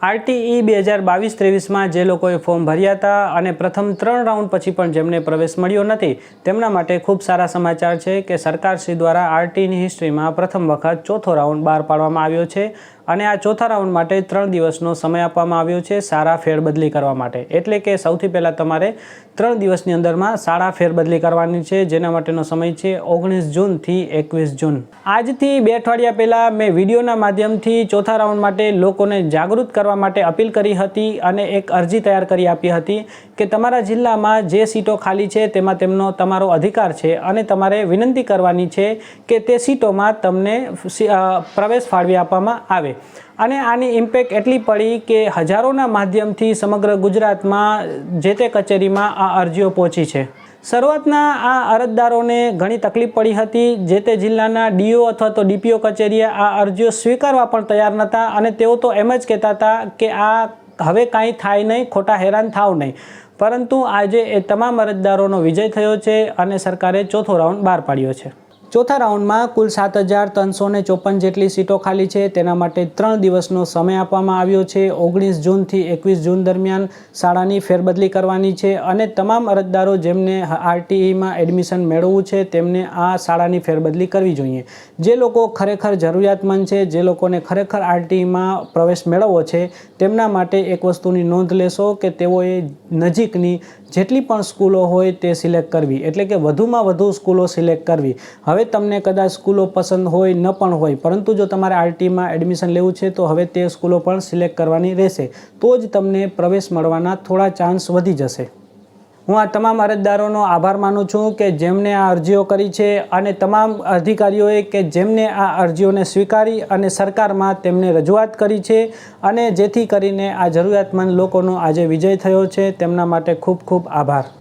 RTE બે હજાર બાવીસ ત્રેવીસમાં જે લોકોએ ફોર્મ ભર્યા હતા અને પ્રથમ ત્રણ રાઉન્ડ પછી પણ જેમને પ્રવેશ મળ્યો નથી, તેમના માટે ખૂબ સારા સમાચાર છે કે સરકારશ્રી દ્વારા આરટીઈની હિસ્ટ્રીમાં પ્રથમ વખત ચોથો રાઉન્ડ બહાર પાડવામાં આવ્યો છે. અને આ ચોથા રાઉન્ડ માટે ત્રણ દિવસનો સમય આપવામાં આવ્યો છે સારા ફેરબદલી કરવા માટે. એટલે કે સૌથી પહેલાં તમારે ત્રણ દિવસની અંદરમાં સારા ફેરબદલી કરવાની છે, જેના માટેનો સમય છે ઓગણીસ જૂનથી એકવીસ જૂન. આજથી બે અઠવાડિયા પહેલાં મેં વિડીયોના માધ્યમથી ચોથા રાઉન્ડ માટે લોકોને જાગૃત કરવા માટે અપીલ કરી હતી અને એક અરજી તૈયાર કરી આપી હતી કે તમારા જિલ્લામાં જે સીટો ખાલી છે તેમાં તેમનો તમારો અધિકાર છે અને તમારે વિનંતી કરવાની છે કે તે સીટોમાં તમને પ્રવેશ ફાળવી આપવામાં આવે. અને આની ઇમ્પેક્ટ એટલી પડી કે હજારોના માધ્યમથી સમગ્ર ગુજરાતમાં જે તે કચેરીમાં આ અરજીઓ પહોંચી છે. શરૂઆતના આ અરજદારોને ઘણી તકલીફ પડી હતી. જે તે જિલ્લાના ડીઓ અથવા તો ડીપીઓ કચેરીએ આ અરજીઓ સ્વીકારવા પણ તૈયાર નહોતા અને તેઓ તો એમ જ કહેતા હતા કે આ હવે કાંઈ થાય નહીં, ખોટા હેરાન થાવ નહીં. પરંતુ આજે એ તમામ અરજદારોનો વિજય થયો છે અને સરકારે ચોથો રાઉન્ડ બહાર પાડ્યો છે. ચોથા રાઉન્ડમાં કુલ સાત હજાર ત્રણસો ને ચોપન જેટલી સીટો ખાલી છે. તેના માટે ત્રણ દિવસનો સમય આપવામાં આવ્યો છે. ઓગણીસ જૂનથી એકવીસ જૂન દરમિયાન શાળાની ફેરબદલી કરવાની છે અને તમામ અરજદારો જેમને આરટીઈમાં એડમિશન મેળવવું છે તેમને આ શાળાની ફેરબદલી કરવી જોઈએ. જે લોકો ખરેખર જરૂરિયાતમંદ છે, જે લોકોને ખરેખર આરટીઈમાં પ્રવેશ મેળવવો છે, તેમના માટે એક વસ્તુની નોંધ લેશો કે તેઓએ નજીકની જેટલી પણ સ્કૂલો હોય તે સિલેક્ટ કરવી. એટલે કે વધુમાં વધુ સ્કૂલો સિલેક્ટ કરવી. હવે તમને કદાચ સ્કૂલો પસંદ હોય, ન પણ હોય, પરંતુ જો તમારે આરટીમાં એડમિશન લેવું છે, તો હવે તે સ્કૂલો પણ સિલેક્ટ કરવાની રહેશે. તો જ તમને પ્રવેશ મળવાના થોડા ચાન્સ વધી જશે. હું આ તમામ અરજદારોનો આભાર માનું છું કે જેમને આ અરજીઓ કરી છે અને તમામ અધિકારીઓએ કે જેમને આ અરજીઓને સ્વીકારી અને સરકારમાં તેમને રજૂઆત કરી છે અને જેથી કરીને આ જરૂરિયાતમંદ લોકોનો આજે વિજય થયો છે. તેમના માટે ખૂબ ખૂબ આભાર.